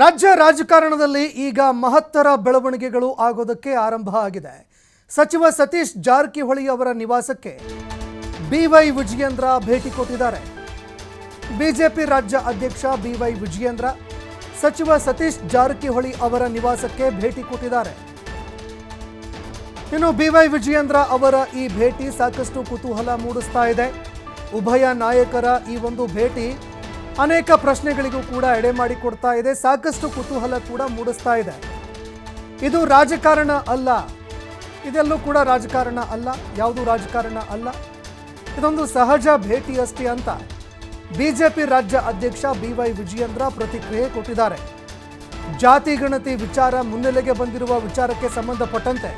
ರಾಜ್ಯ ರಾಜಕಾರಣದಲ್ಲಿ ಈಗ ಮಹತ್ತರ ಬೆಳವಣಿಗೆಗಳು ಆಗೋದಕ್ಕೆ ಆರಂಭ ಆಗಿದೆ. ಸಚಿವ ಸತೀಶ್ ಜಾರಕಿಹೊಳಿ ಅವರ ನಿವಾಸಕ್ಕೆ ಬಿವೈ ವಿಜಯೇಂದ್ರ ಭೇಟಿ ಕೊಟ್ಟಿದ್ದಾರೆ. ಬಿಜೆಪಿ ರಾಜ್ಯ ಅಧ್ಯಕ್ಷ ಬಿವೈ ವಿಜಯೇಂದ್ರ, ಸಚಿವ ಸತೀಶ್ ಜಾರಕಿಹೊಳಿ ಅವರ ನಿವಾಸಕ್ಕೆ ಭೇಟಿ ಕೊಟ್ಟಿದ್ದಾರೆ. ಇನ್ನು ಬಿವೈ ವಿಜಯೇಂದ್ರ ಅವರ ಈ ಭೇಟಿ ಸಾಕಷ್ಟು ಕುತೂಹಲ ಮೂಡಿಸ್ತಾ ಇದೆ. ಉಭಯ ನಾಯಕರ ಈ ಒಂದು ಭೇಟಿ ಅನೇಕ ಪ್ರಶ್ನೆಗಳಿಗೂ ಕೂಡ ಎಡೆ ಮಾಡಿಕೊಡ್ತಾ ಇದೆ. ಸಾಕಷ್ಟು ಕುತೂಹಲ ಕೂಡ ಮೂಡಿಸ್ತಾ ಇದೆ. ಇದು ರಾಜಕಾರಣ ಅಲ್ಲ. ಇದೆಲ್ಲೂ ಕೂಡ ರಾಜಕಾರಣ ಅಲ್ಲ. ಯಾವುದು ರಾಜಕಾರಣ ಅಲ್ಲ? ಇದೊಂದು ಸಹಜ ಭೇಟಿ ಅಷ್ಟೇ ಅಂತ ಬಿಜೆಪಿ ರಾಜ್ಯ ಅಧ್ಯಕ್ಷ ಬಿ ವೈ ವಿಜಯೇಂದ್ರ ಪ್ರತಿಕ್ರಿಯೆ ಕೊಟ್ಟಿದ್ದಾರೆ. ಜಾತಿ, ಗಣತಿ, ವಿಚಾರ ಮುನ್ನೆಲೆಗೆ ಬಂದಿರುವ ವಿಚಾರಕ್ಕೆ ಸಂಬಂಧಪಟ್ಟಂತೆ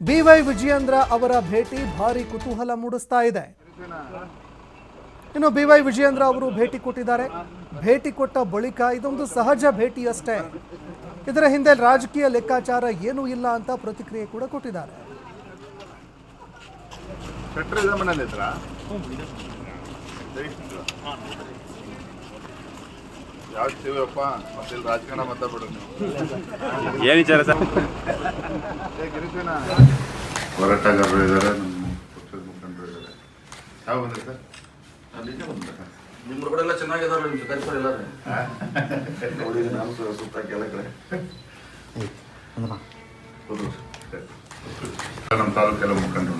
ಬಿ ವೈ ವಿಜಯೇಂದ್ರ ಅವರ ಭೇಟಿ ಭಾರಿ ಕುತೂಹಲ ಮೂಡಿಸ್ತಾ ಇದೆ. ಇನ್ನು ಬಿ ವೈ ವಿಜಯೇಂದ್ರ ಅವರು ಭೇಟಿ ಕೊಟ್ಟಿದ್ದಾರೆ. ಭೇಟಿ ಕೊಟ್ಟ ಬಳಿಕ ಇದೊಂದು ಸಹಜ ಭೇಟಿ ಅಷ್ಟೇ. ಇದರ ಹಿಂದೆ ರಾಜಕೀಯ ಲೆಕ್ಕಾಚಾರ ಏನೂ ಇಲ್ಲ ಅಂತ ಪ್ರತಿಕ್ರಿಯೆ ಕೂಡ ಕೊಟ್ಟಿದ್ದಾರೆ. ಹೋರಾಟಗಾರರು ಇದ್ದಾರೆ ನಮ್ಮ ಪಕ್ಷದ ಮುಖಂಡರು ಇದ್ದಾರೆ. ಯಾವ ಬಂದ್ರಿ ಸರ್? ಅಲ್ಲಿಗೆ ಬಂದೆ ನಿಮ್ಮ ಕಡೆ ಎಲ್ಲ ಚೆನ್ನಾಗಿದಾರೆ ನಿಮ್ಮ ಕರಿಸೋರು ಎಲ್ಲಾರು. ನಾನು ಸುತ್ತ ಕೆಳಗಡೆ ಕಡೆ. ನಮ್ಮ ತಾಲೂಕೆಲ್ಲ ಮುಖಂಡರು.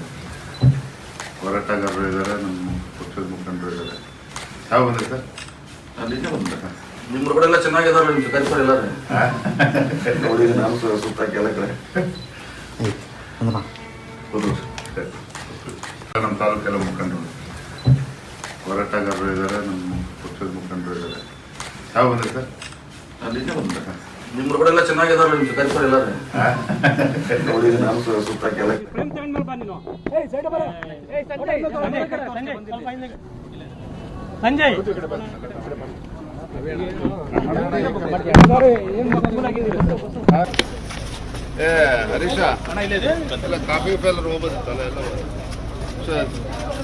ಹೋರಾಟಗಾರರು ಇದ್ದಾರೆ ನಮ್ಮ ಪಕ್ಷದ ಮುಖಂಡರು ಇದ್ದಾರೆ. ಯಾವ ಬಂದ್ರಿ ಸರ್? ಅಲ್ಲಿಗೆ ಬಂದ ನಿಮ್ಮ ಕಡೆ ಎಲ್ಲ ಚೆನ್ನಾಗಿದಾರೆ ನಿಮ್ಮ ಕರಿಸೋರು ಎಲ್ಲಾರು. ನೋಡಿ ನಾನು ಸುತ್ತ ಕೆಲ ಕಡೆ ಹೋರಾಟಗಾರರು ಇದ್ದಾರೆ ನಮ್ಮ ಪಕ್ಷದ ಮುಖಂಡರು ಇದ್ದಾರೆ. ಯಾವ ಬಂದ್ರಿ ಸರ್? ಅಲ್ಲಿಗೆ ಬಂದ. ನಿಮ್ಮ ಎಲ್ಲಾರು. ನೋಡಿ ಸು- ಸುತ್ತ ಕೆಲ ಸಂಜಯ್. ಏ ಹರೀಶ. ಕಾಫಿ ಗೀಫಿ ಹೋಗ್ಬೋದು ಹೋಗ್ಬೋದಿತ್ತಲ್ಲ ಎಲ್ಲ.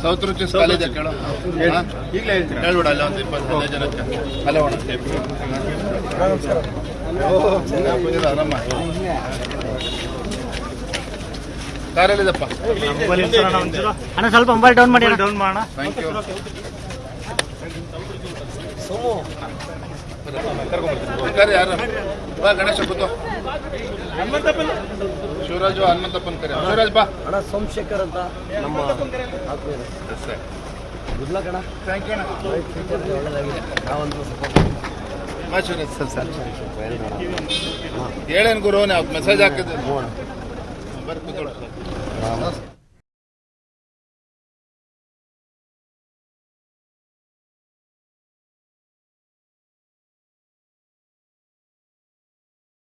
ಸೌತ್ ರುಚಿ ಕಾಲೇಜ್ ಕೇಳು ಈಗಲೇ ಹೇಳ್ಬಿಡ ಅಲ್ಲ ಒಂದು ಇಪ್ಪತ್ತು ಹದಿನೈದು ಜನಕ್ಕೆ ಅಲ್ಲೇ ಒಣ ಆರಾಮ ಕಾರಲ್ಲಿದಪ್ಪ ಅಣ್ಣ ಸ್ವಲ್ಪ ಮೊಬೈಲ್ ಡೌನ್ ಮಾಡಿ ಡೌನ್ ಮಾಡೋಣ ಥ್ಯಾಂಕ್ ಯು ಯಾರು? ಬಾ ಗಣೇಶ ಕೂತು ಶಿವರಾಜು ಹನುಮಂತಪ್ಪನ ಕರೆ. ಶಿವರಾಜ್ ಬಾ. ಅಣ್ಣ ಸೋಮಶೇಖರ್ ಅಂತ ನಮ್ಮ ಥ್ಯಾಂಕ್ ಯು ಅಣ್ಣ. ಒಳ್ಳೆದಾಗಿದೆ. ಶಿವರಾಜ್. Sir sir. ಹೇಳೇನು ಗುರು ನಾವು ಮೆಸೇಜ್ ಹಾಕಿದ್ದೆ? ಬರ್ರಿ ಕೂತ್ಕೊಳ್ಳಿ